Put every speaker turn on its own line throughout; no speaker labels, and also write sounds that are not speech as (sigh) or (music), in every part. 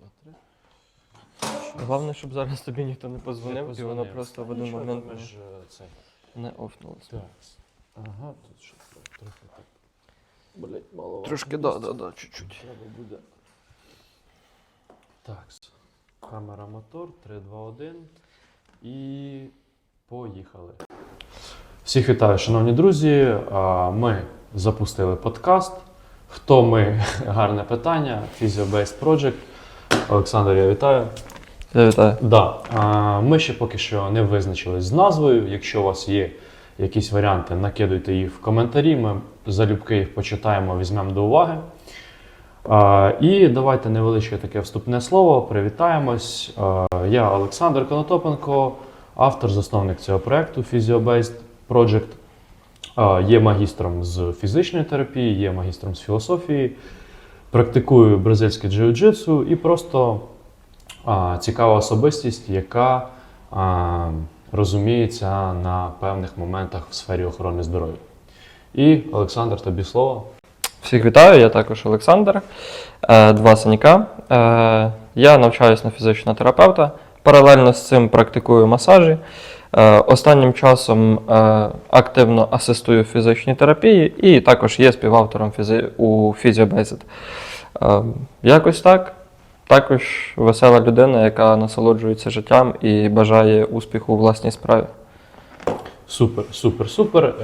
Раз, два, три.
Головне, щоб зараз тобі ніхто не позвонив, і воно просто в один момент
ж, е,
не офнулося.
Так. Ага, тут щось трохи так. Блять, мало.
Трошки, да, да, да, чуть-чуть.
Треба буде. Так. Камера мотор, 3, 2, 1. І поїхали. Всіх вітаю, шановні друзі. Ми запустили подкаст. Хто ми? (laughs) Гарне питання. Physio-Based Project. Олександр, я вітаю.
Я вітаю.
Да. А, Ми ще поки що не визначились з назвою. Якщо у вас є якісь варіанти, накидуйте їх в коментарі. Ми залюбки їх почитаємо, візьмемо до уваги. А, І давайте невеличке таке вступне слово. Привітаємось. А, Я Олександр Конотопенко, автор, засновник цього проєкту Physio-Based Project. Є магістром з фізичної терапії, є магістром з філософії, практикую бразильське джиу-джитсу і просто а, цікава особистість, яка а, розуміється на певних моментах в сфері охорони здоров'я. І Олександр, тобі слово.
Всіх вітаю, я також Олександр. Е, Два саніка. Е, Я навчаюся на фізичного терапевта. Паралельно з цим практикую масажі. Е, Останнім часом е, активно асистую фізичній терапії і також є співавтором у Physiobased. Е, Якось так. Також весела людина, яка насолоджується життям і бажає успіху у власній справі.
Супер, супер, супер.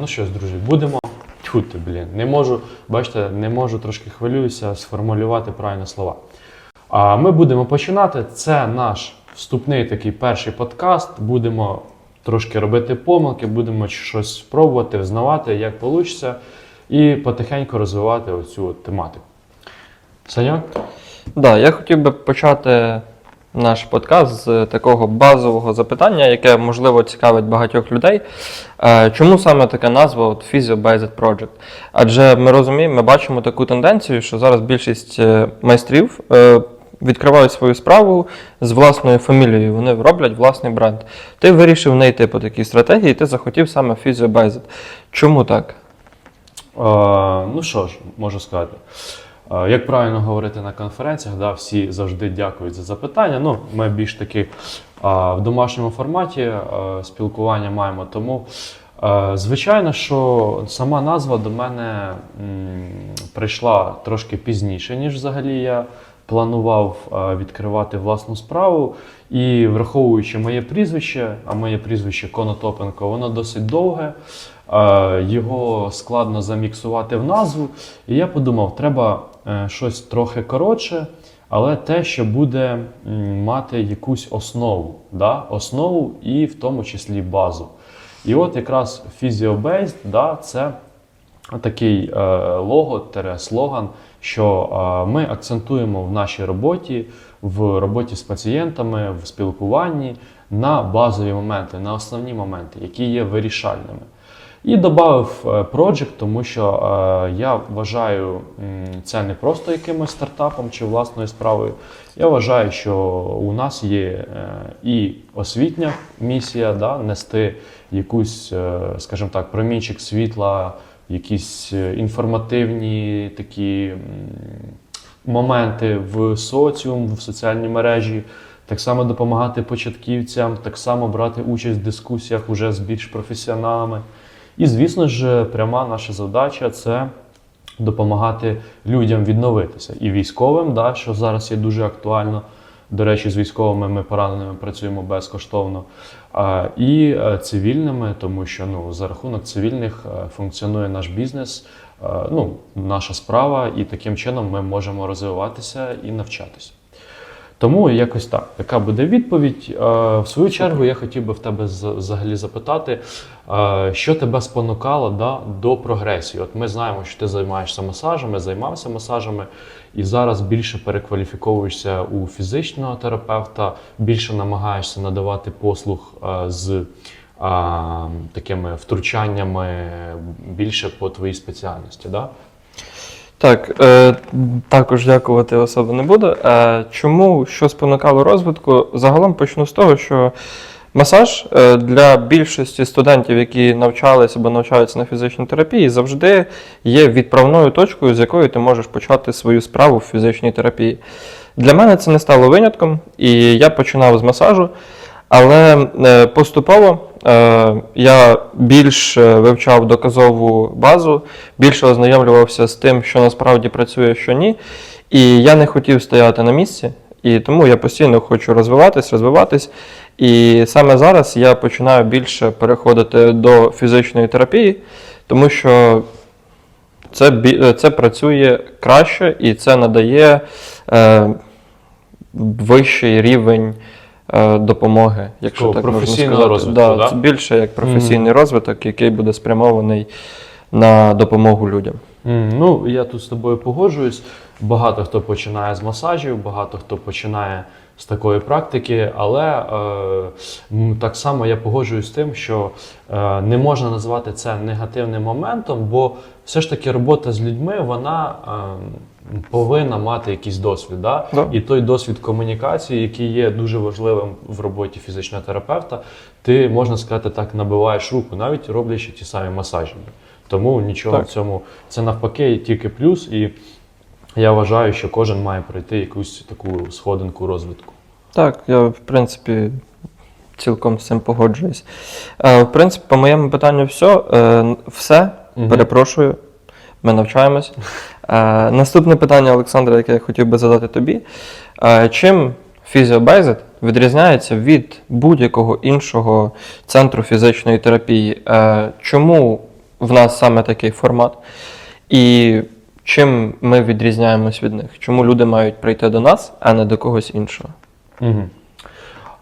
Ну що ж, друзі, будемо. Тьфу ти, блін, не можу, бачите, не можу трошки хвилююся сформулювати правильні слова. А ми будемо починати. Це наш вступний такий перший подкаст. Будемо трошки робити помилки, будемо щось спробувати, взнавати, як вийде, і потихеньку розвивати оцю тематику. Саньок?
Да, я хотів би почати наш подкаст з такого базового запитання, яке можливо цікавить багатьох людей. Е, Чому саме така назва от Physio Based Project? Адже ми розуміємо, ми бачимо таку тенденцію, що зараз більшість е, майстрів е, відкривають свою справу з власною фамілією, вони роблять власний бренд. Ти вирішив не йти по такій стратегії, ти захотів саме Physio Чому так?
Е, ну що ж, можу сказати. Як правильно говорити на конференціях, да, всі завжди дякують за запитання. Ну, ми більш таки е, в домашньому форматі е, спілкування маємо. Тому, е, звичайно, що сама назва до мене м, прийшла трошки пізніше, ніж взагалі я планував відкривати власну справу. І враховуючи моє прізвище, а моє прізвище Конотопенко, воно досить довге. Його складно заміксувати в назву. І я подумав, треба е, щось трохи коротше, але те, що буде мати якусь основу, да? основу і в тому числі базу. І от якраз Physio-Based, да, це такий е, лого, тере, слоган, що ми акцентуємо в нашій роботі, в роботі з пацієнтами, в спілкуванні на базові моменти, на основні моменти, які є вирішальними. І додав е, Project, тому що е, я вважаю це не просто якимось стартапом чи власною справою. Я вважаю, що у нас є е, і освітня місія да, нести якусь, скажімо так, промінчик світла, якісь е, інформативні такі моменти в соціум, в соціальній мережі. Так само допомагати початківцям, так само брати участь в дискусіях уже з більш професіоналами. І, звісно ж, пряма наша задача це допомагати людям відновитися. І військовим, да, що зараз є дуже актуально. До речі, з військовими ми пораненими працюємо безкоштовно. І е, цивільними, тому що ну, за рахунок цивільних е, функціонує наш бізнес, е, ну, наша справа, і таким чином ми можемо розвиватися і навчатися. Тому якось так. Така буде відповідь. Е, В свою чергу я хотів би в тебе взагалі запитати, е, що тебе спонукало да, до прогресії. От ми знаємо, що ти займаєшся масажами, займався масажами, і зараз більше перекваліфіковуєшся у фізичного терапевта, більше намагаєшся надавати послуг е, з такими втручаннями більше по твоїй спеціальності. Да?
Так, е, також дякувати особо не буду. Е, чому що спонукало розвитку? Загалом почну з того, що Масаж е, для більшості студентів, які навчалися або навчаються на фізичній терапії, завжди є відправною точкою, з якої ти можеш почати свою справу в фізичній терапії. Для мене це не стало винятком, і я починав з масажу. Але е, поступово е, я більш е, вивчав доказову базу, більше ознайомлювався з тим, що насправді працює, що ні. І я не хотів стояти на місці, і тому я постійно хочу розвиватись, розвиватись. І саме зараз я починаю більше переходити до фізичної терапії, тому що це, це працює краще і це надає е, вищий рівень допомоги, якщо
Такого
так можна сказати.
розвитку,
да,
да?
Це більше як професійний розвиток, який буде спрямований на допомогу людям.
М, Ну, я тут з тобою погоджуюсь. Багато хто починає з масажів, багато хто починає з такої практики, але е, так само я погоджуюсь з тим, що е, не можна назвати це негативним моментом, бо все ж таки робота з людьми вона е, повинна мати якийсь досвід. Да?
Да.
І той досвід комунікації, який є дуже важливим в роботі фізичного терапевта, ти можна сказати так, набиваєш руку, навіть роблячи ті самі масажі. Тому нічого
Так.
в цьому це навпаки тільки плюс, і я вважаю, що кожен має пройти якусь таку сходинку розвитку.
Так, я в принципі цілком з цим погоджуюсь. Е, в принципі, по моєму питанню все. Е, все.
Мгм.
Перепрошую, ми навчаємось. (laughs) Е, наступне питання, Олександра, яке я хотів би задати тобі. Е, чим фізіобайзит відрізняється від будь-якого іншого центру фізичної терапії? Е, чому в нас саме такий формат? І чим ми відрізняємось від них? Чому люди мають прийти до нас, а не до когось іншого?
Угу.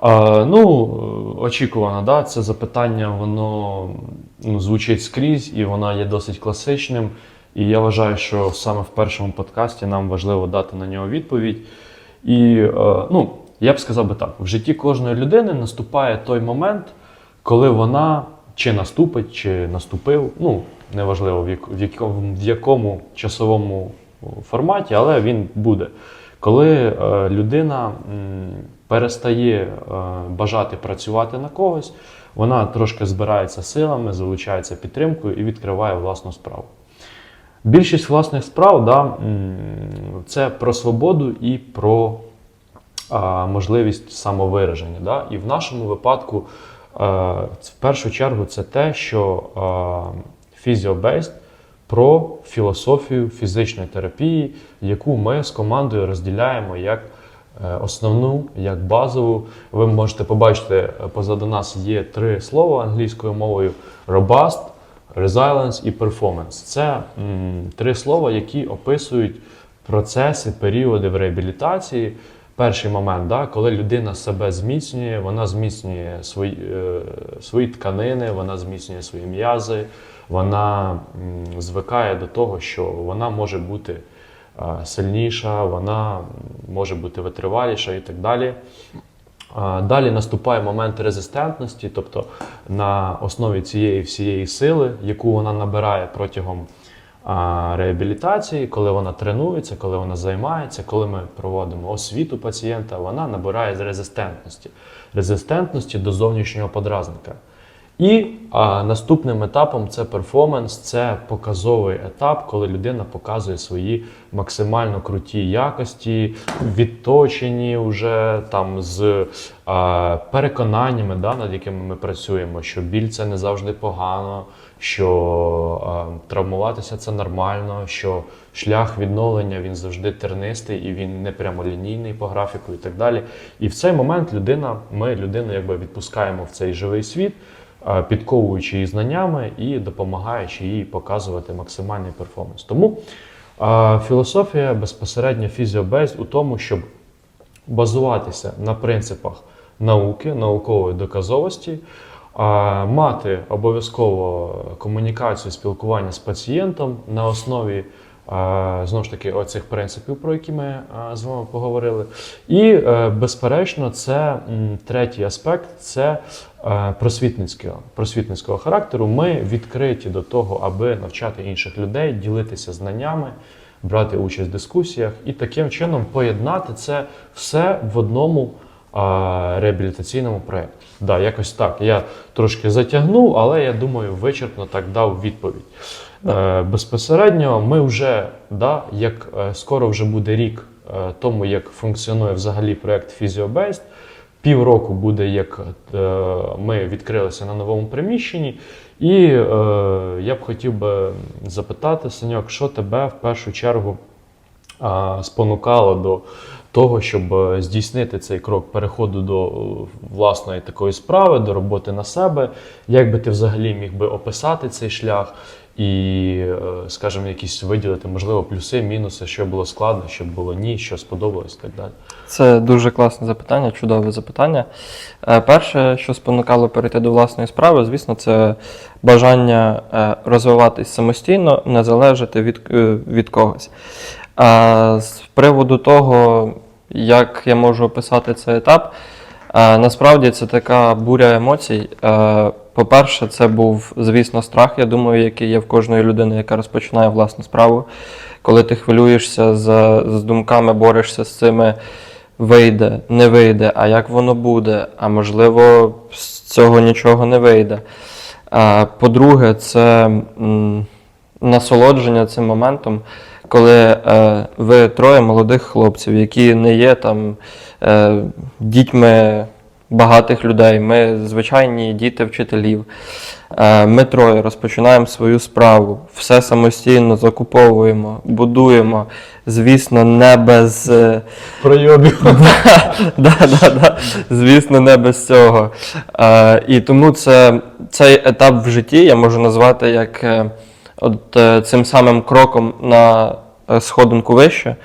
А, ну, очікувано, да? це запитання, воно ну, звучить скрізь і воно є досить класичним. І я вважаю, що саме в першому подкасті нам важливо дати на нього відповідь. І е, ну, я б сказав би так: в житті кожної людини наступає той момент, коли вона чи наступить, чи наступив, ну, неважливо в, як, в, якому, в якому часовому форматі, але він буде. Коли е, людина м, перестає е, бажати працювати на когось, вона трошки збирається силами, залучається підтримкою і відкриває власну справу. Більшість власних справ да, це про свободу і про а, можливість самовираження. Да? І в нашому випадку, е, в першу чергу, це те, що фізіобейст про філософію фізичної терапії, яку ми з командою розділяємо як е, основну, як базову. Ви можете побачити, е, позаду нас є три слова англійською мовою: robust, resilience і performance. Це м, три слова, які описують процеси, періоди в реабілітації. Перший момент, да, коли людина себе зміцнює, вона зміцнює свої, е, свої тканини, вона зміцнює свої м'язи, вона м, звикає до того, що вона може бути е, сильніша, вона може бути витриваліша і так далі. Далі наступає момент резистентності, тобто на основі цієї всієї сили, яку вона набирає протягом реабілітації, коли вона тренується, коли вона займається, коли ми проводимо освіту пацієнта, вона набирає резистентності, резистентності до зовнішнього подразника. І а, наступним етапом це перформанс, це показовий етап, коли людина показує свої максимально круті якості, відточені вже там з а, переконаннями, да, над якими ми працюємо, що біль це не завжди погано, що а, травмуватися це нормально, що шлях відновлення він завжди тернистий і він не прямолінійний по графіку і так далі. І в цей момент людина, ми людину якби відпускаємо в цей живий світ підковуючи її знаннями і допомагаючи їй показувати максимальний перформанс. Тому філософія безпосередньо фізіобейс у тому, щоб базуватися на принципах науки, наукової доказовості, мати обов'язково комунікацію, спілкування з пацієнтом на основі. Знову ж таки, оцих принципів, про які ми з вами поговорили. І, е, безперечно, це третій аспект це е, просвітницького, просвітницького характеру. Ми відкриті до того, аби навчати інших людей, ділитися знаннями, брати участь в дискусіях і таким чином поєднати це все в одному реабілітаційному проєкті. Да, якось так. Я трошки затягнув, але я думаю, вичерпно так дав відповідь. Е, безпосередньо ми вже, да, як е, скоро вже буде рік е, тому, як функціонує взагалі проєкт PhysioBased, Півроку буде, як е, ми відкрилися на новому приміщенні. І е, я б хотів би запитати, Саньок, що тебе в першу чергу а, спонукало до того, щоб е, здійснити цей крок переходу до е, власної такої справи, до роботи на себе. Як би ти взагалі міг би описати цей шлях і, е, скажімо, якісь виділити, можливо, плюси, мінуси, що було складно, що було ні, що сподобалось і так далі.
Це дуже класне запитання, чудове запитання. Перше, що спонукало перейти до власної справи, звісно, це бажання розвиватись самостійно, не залежати від, від когось. А з приводу того, як я можу описати цей етап, е, насправді це така буря емоцій. Е, По-перше, це був, звісно, страх, я думаю, який є в кожної людини, яка розпочинає власну справу. Коли ти хвилюєшся з, з думками, борешся з цими вийде, не вийде, а як воно буде, а можливо, з цього нічого не вийде. По-друге, це насолодження цим моментом, коли е, ви троє молодих хлопців, які не є там е, дітьми багатих людей, ми звичайні діти вчителів. Е, Ми троє розпочинаємо свою справу, все самостійно закуповуємо, будуємо. Звісно, не без. е,
Пройобів. (laughs)
да, да, да. Звісно, не без цього. Е, і тому це, цей етап в житті я можу назвати як е, от, е, цим самим кроком на е, сходинку вище,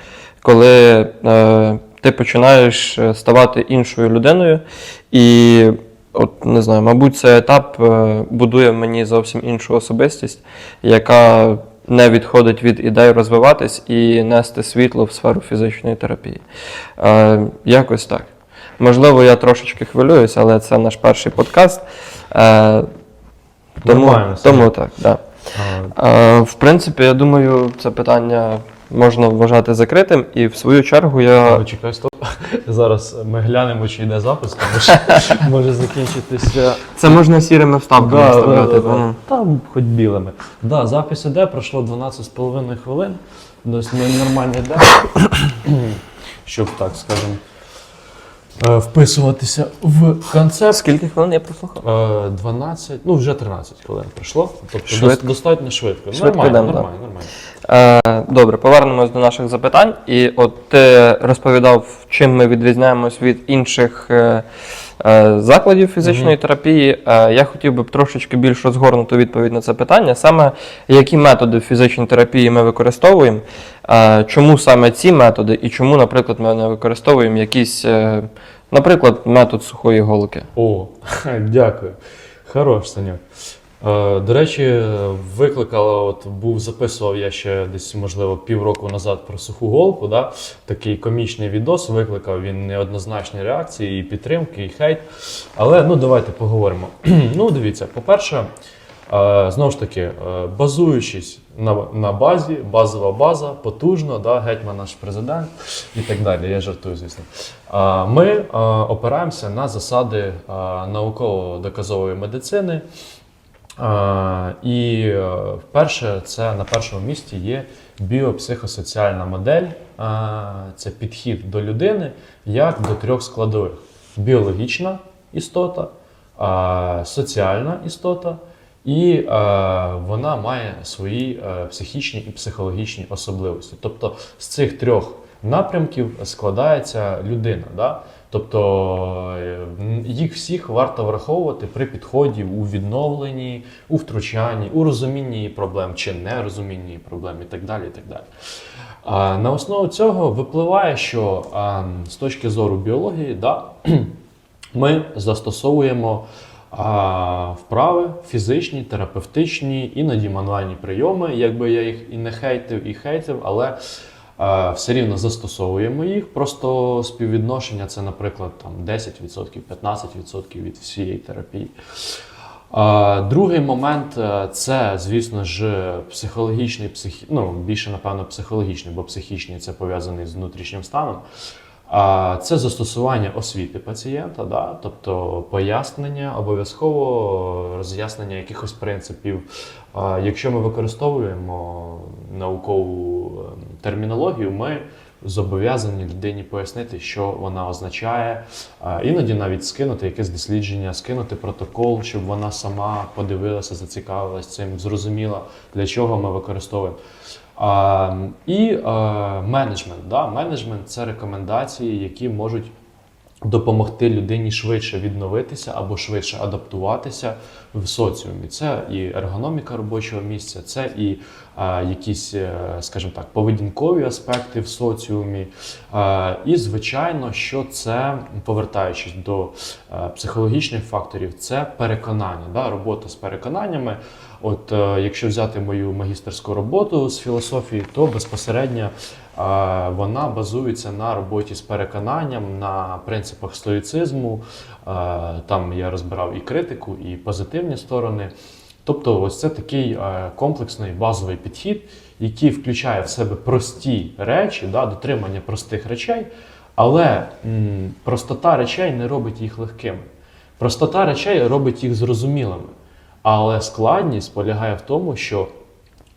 коли е, ти починаєш е, ставати іншою людиною. І от не знаю, мабуть, цей етап е, будує в мені зовсім іншу особистість, яка не відходить від ідей розвиватись і нести світло в сферу фізичної терапії. Е, якось так. Можливо, я трошечки хвилююсь, але це наш перший подкаст. Е, тому,
Нормально,
тому так, да. Е, в принципі, я думаю, це питання можна вважати закритим, і в свою чергу я.
Чекай, стоп. (laughs) Зараз ми глянемо, чи йде запис, тому що (laughs) може закінчитися.
Це можна сірими вставками
Да,
вставляти.
да, да,
ну.
Там хоч білими. Да, запис іде, пройшло 12,5 хвилин. Досить ну, нормально йде. (clears throat) Щоб так, скажемо, вписуватися в концепт.
Скільки хвилин я прослухав?
Е, 12, ну вже 13 хвилин пройшло. Тобто
Швидко.
дос- достатньо швидко.
Швидко
нормально,
йдемо,
нормально, нормально.
Е, добре, повернемось до наших запитань. І от ти розповідав, чим ми відрізняємось від інших е, е, закладів фізичної терапії. Е, я хотів би трошечки більш розгорнуту відповідь на це питання. Саме які методи фізичної терапії ми використовуємо, е, чому саме ці методи, і чому, наприклад, ми не використовуємо якийсь, е, наприклад, метод сухої голки.
О, (laughs) дякую. Хорош, Саньок. Е, до речі, викликало, от був записував я ще десь, можливо, півроку назад про суху голку. Да? Такий комічний відос викликав він неоднозначні реакції, і підтримки, і хейт. Але ну давайте поговоримо. (clears throat) ну, дивіться, по-перше, е, знову ж таки, е, базуючись на, на базі, базова база, потужно, да, гетьман наш президент і так далі. Я жартую, звісно. Ми опираємося на засади науково-доказової медицини. І е, вперше це на першому місці є біопсихосоціальна модель. Це підхід до людини як до трьох складових: біологічна істота, соціальна істота, і е, вона має свої е, психічні і психологічні особливості. Тобто з цих трьох напрямків складається людина. Да? Тобто е, їх всіх варто враховувати при підході у відновленні, у втручанні, у розумінні проблем чи нерозумінні проблем і так далі. І так далі. А на основу цього випливає, що а, з точки зору біології, да, (clears throat) ми застосовуємо а, вправи фізичні, терапевтичні, іноді мануальні прийоми, якби я їх і не хейтив, і хейтив, але все рівно застосовуємо їх. Просто співвідношення це, наприклад, там 10%, 15% від всієї терапії. Другий момент е, це, звісно ж, психологічний, психі... ну, більше, напевно, психологічний, бо психічний це пов'язаний з внутрішнім станом. Це застосування освіти пацієнта, да? тобто пояснення, обов'язково роз'яснення якихось принципів. Якщо ми використовуємо наукову ем, термінологію, ми зобов'язані людині пояснити, що вона означає, іноді навіть скинути якесь дослідження, скинути протокол, щоб вона сама подивилася, зацікавилась цим, зрозуміла, для чого ми використовуємо. І е, менеджмент. Менеджмент це рекомендації, які можуть допомогти людині швидше відновитися або швидше адаптуватися в соціумі. Це і ергономіка робочого місця, це і е, якісь, е, скажімо так, поведінкові аспекти в соціумі. Е, і, звичайно, що це, повертаючись до е, психологічних факторів, це переконання, да? робота з переконаннями. От е, якщо взяти мою магістерську роботу з філософії, то безпосередньо вона базується на роботі з переконанням, на принципах стоїцизму. Там я розбирав і критику, і позитивні сторони. Тобто, ось це такий комплексний базовий підхід, який включає в себе прості речі, да, дотримання простих речей, але м, простота речей не робить їх легкими. Простота речей робить їх зрозумілими. Але складність полягає в тому, що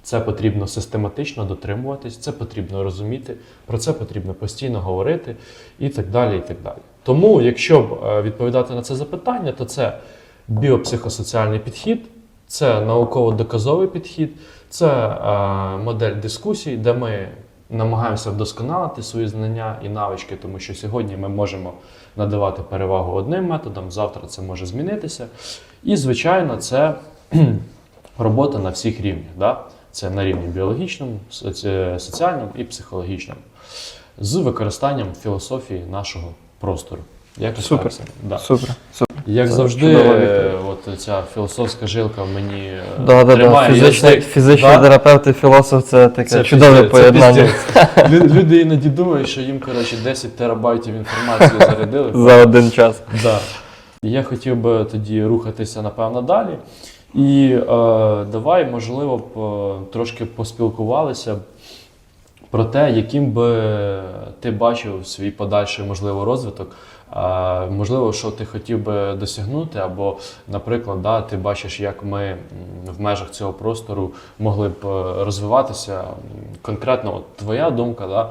це потрібно систематично дотримуватись, це потрібно розуміти, про це потрібно постійно говорити і так далі. і так далі. Тому, якщо е, відповідати на це запитання, то це біопсихосоціальний підхід, це науково-доказовий підхід, це е, модель дискусій, де ми намагаємося вдосконалити свої знання і навички, тому що сьогодні ми можемо надавати перевагу одним методам, завтра це може змінитися. І, звичайно, це (clears throat) робота на всіх рівнях. Да? Це на рівні біологічному, соці- соціальному і психологічному, з використанням філософії нашого простору. Якось
Супер.
так це, да.
Супер. Супер.
Як
Це
завжди, от ця філософська жилка мені е,
Да, да, да. Фізичний,
язик.
фізичний
Да?
терапевт і філософ це таке
Це
чудове
піздець,
поєднання. (laughs)
Лю- Люди іноді думають, що їм коротше 10 терабайтів інформації зарядили.
за один час.
Да. Я хотів би тоді рухатися, напевно, далі. І е, давай, можливо, б, е, трошки поспілкувалися про те, яким би ти бачив свій подальший можливо розвиток. Е, можливо, що ти хотів би досягнути, або, наприклад, да, ти бачиш, як ми в межах цього простору могли б е, розвиватися. Конкретно, от твоя думка, да,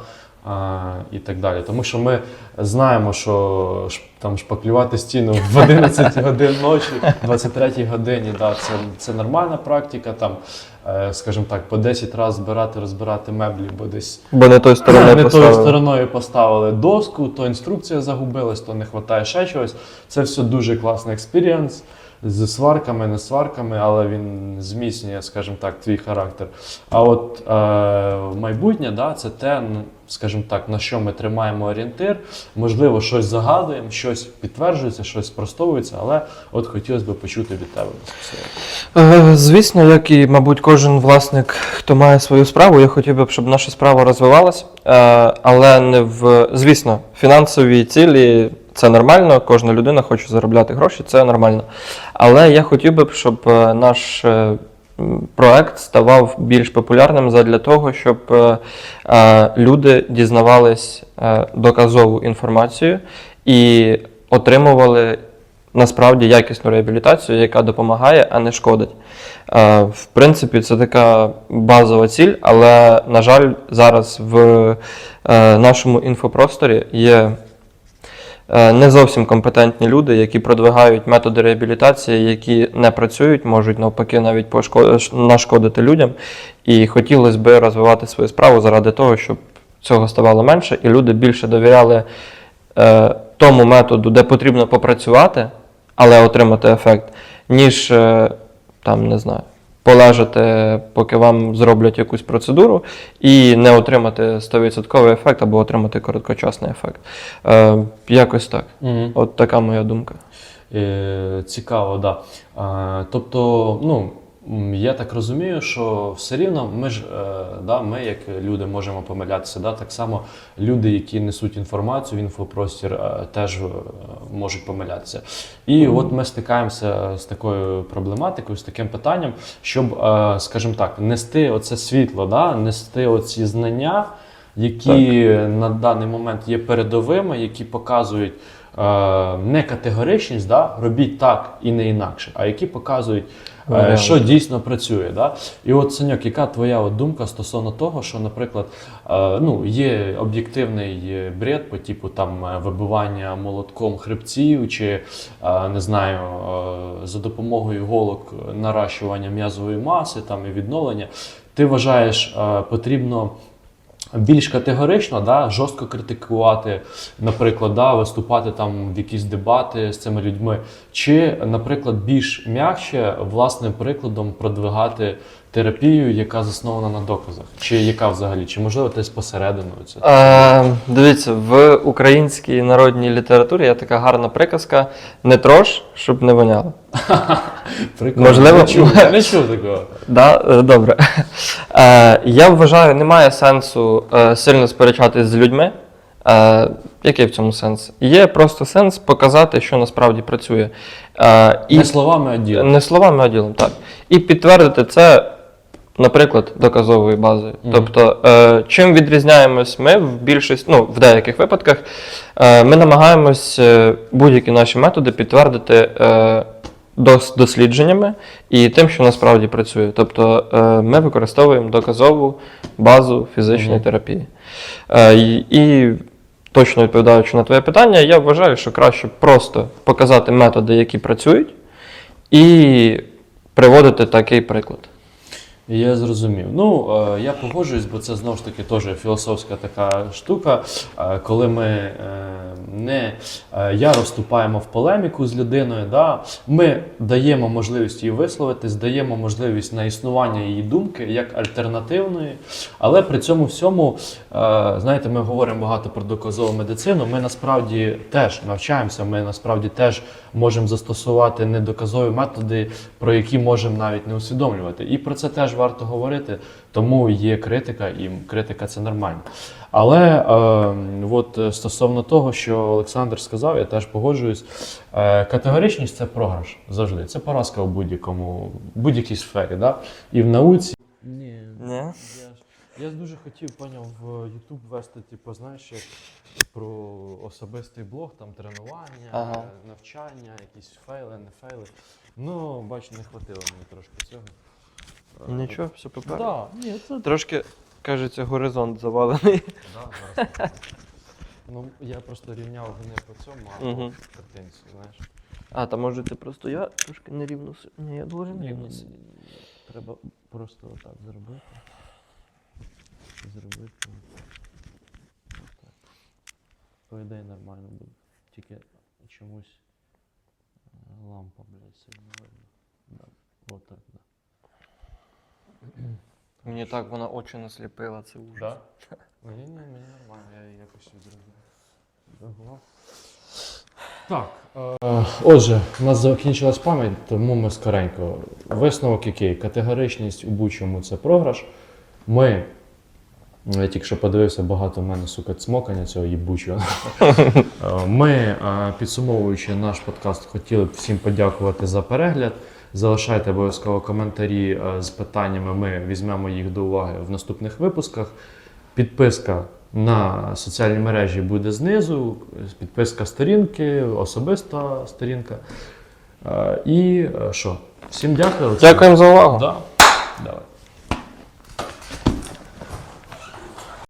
і так далі. Тому що ми знаємо, що там шпаклювати стіну в 11 (laughs) годин ночі, 23 годині, да, це, це нормальна практика. Там, е, скажімо так, по 10 разів збирати, розбирати меблі, бо десь
Бо не той сторони
не тою стороною поставили доску, то інструкція загубилась, то не вистачає ще чогось. Це все дуже класний експірієнс. З сварками, не сварками, але він зміцнює, скажімо так, твій характер. А от е, майбутнє, да, це те, скажімо так, на що ми тримаємо орієнтир. Можливо, щось загадуємо, щось підтверджується, щось спростовується, але от хотілося б почути від тебе.
Е, Звісно, як і, мабуть, кожен власник, хто має свою справу, я хотів би, щоб наша справа розвивалась, Е, але не в звісно, фінансові цілі це нормально, кожна людина хоче заробляти гроші, це нормально. Але я хотів би, щоб е, наш е, проект ставав більш популярним задля того, щоб е, люди дізнавались доказову інформацію і отримували насправді якісну реабілітацію, яка допомагає, а не шкодить. В принципі, це така базова ціль, але, на жаль, зараз в нашому інфопросторі є не зовсім компетентні люди, які продвигають методи реабілітації, які не працюють, можуть навпаки навіть пошко- нашкодити людям. І хотілося б розвивати свою справу заради того, щоб цього ставало менше, і люди більше довіряли е, тому методу, де потрібно попрацювати, але отримати ефект, ніж е, там, не знаю, полежати, поки вам зроблять якусь процедуру, і не отримати 100% ефект або отримати короткочасний ефект. Е, якось так. От така моя думка.
Е, Цікаво, да. Е, Тобто, ну, я так розумію, що все рівно ми ж, е, да, ми, як люди, можемо помилятися. Да? Так само люди, які несуть інформацію в інфопростір, е, теж е, можуть помилятися. І от ми стикаємося з такою проблематикою, з таким питанням, щоб, скажімо так, нести оце світло, да? нести оці знання. які на даний момент є передовими, які показують не категоричність, да, робіть так і не інакше, а які показують, е, що дійсно працює. Да? І от Саньок, яка твоя от думка стосовно того, що, наприклад, е, ну, є об'єктивний е, бред по типу там е, вибивання молотком хребців, чи е, не знаю, е, за допомогою голок наращування м'язової маси там, і відновлення. Ти вважаєш, е, потрібно більш категорично, да, жорстко критикувати, наприклад, да, виступати там в якісь дебати з цими людьми, чи, наприклад, більш м'якше власним прикладом продвигати терапію, яка заснована на доказах, чи яка взагалі, чи можливо десь посередину це?
Е, дивіться, в українській народній літературі є така гарна приказка: не трош, щоб не воняло. (laughs)
Прикольно.
можливо-
не чув, не чув такого.
Да, е, добре. Е, я вважаю, немає сенсу е, сильно сперечатись з людьми. Е, який в цьому сенс? Є просто сенс показати, що насправді працює. Е, і
Не словами, а ділом.
Не словами, а ділом, так. І підтвердити це, наприклад, доказовою базою.
Мгм.
Тобто, е, чим відрізняємось ми в більшість, ну, в деяких випадках, е, ми намагаємось е, будь-які наші методи підтвердити. Е, дос- дослідженнями і тим, що насправді працює. Тобто е, ми використовуємо доказову базу фізичної
Мгм.
терапії. Е, і точно відповідаючи на твоє питання, я вважаю, що краще просто показати методи, які працюють, і приводити такий приклад.
Я зрозумів. Ну, е, я погоджуюсь, бо це знову ж таки теж філософська така штука, е, коли ми е, не е, яро вступаємо в полеміку з людиною, да, ми даємо можливість їй висловитись, даємо можливість на існування її думки як альтернативної, але при цьому всьому, е, знаєте, ми говоримо багато про доказову медицину. Ми насправді теж навчаємося, ми насправді теж можемо застосувати недоказові методи, про які можемо навіть не усвідомлювати. І про це теж варто говорити, тому є критика, і критика це нормально. Але е, от е, стосовно того, що Олександр сказав, я теж погоджуюсь. Е, категоричність це програш завжди. Це поразка в будь-якому будь-якій сфері. Да? І в науці. Ні,
Ні?
я я дуже хотів поняв в YouTube вести, типу, знаєш, як про особистий блог, там тренування,
Ага.
навчання, якісь фейли, не фейли. Ну, бач, не хватило мені трошки цього.
Нічого, все попереду.
Да, ні, це
Трошки, кажеться, горизонт завалений.
Да, зараз. Ну, я просто рівняв не по цьому, а
Мгм.
по картинці, знаєш.
А, та може ти просто я трошки нерівно. с- Ні, я должен
Ні,
рівно. сидіти.
Треба просто отак зробити. Зробити. Отак. По ідеї нормально буде. Тільки чомусь е, лампа, блядь, сильно видно. Да. Отак, да.
Мені так вона очі насліпила, це ужас.
Да? Мені, ні, мені нормально, я її якось зрозумів. Так. Е, отже, у нас закінчилась пам'ять, тому ми скоренько. Висновок який? Категоричність у будь-чому це програш. Ми. Я тільки що подивився, багато в мене, сука, цмокання цього їбучого. (laughs) Е, Ми, е, підсумовуючи наш подкаст, хотіли б всім подякувати за перегляд. Залишайте обов'язково коментарі е, з питаннями. Ми візьмемо їх до уваги в наступних випусках. Підписка на соціальні мережі буде знизу, підписка сторінки, особиста сторінка. Е, І е, що? Всім дякую.
Дякуємо за увагу.
Да. Давай.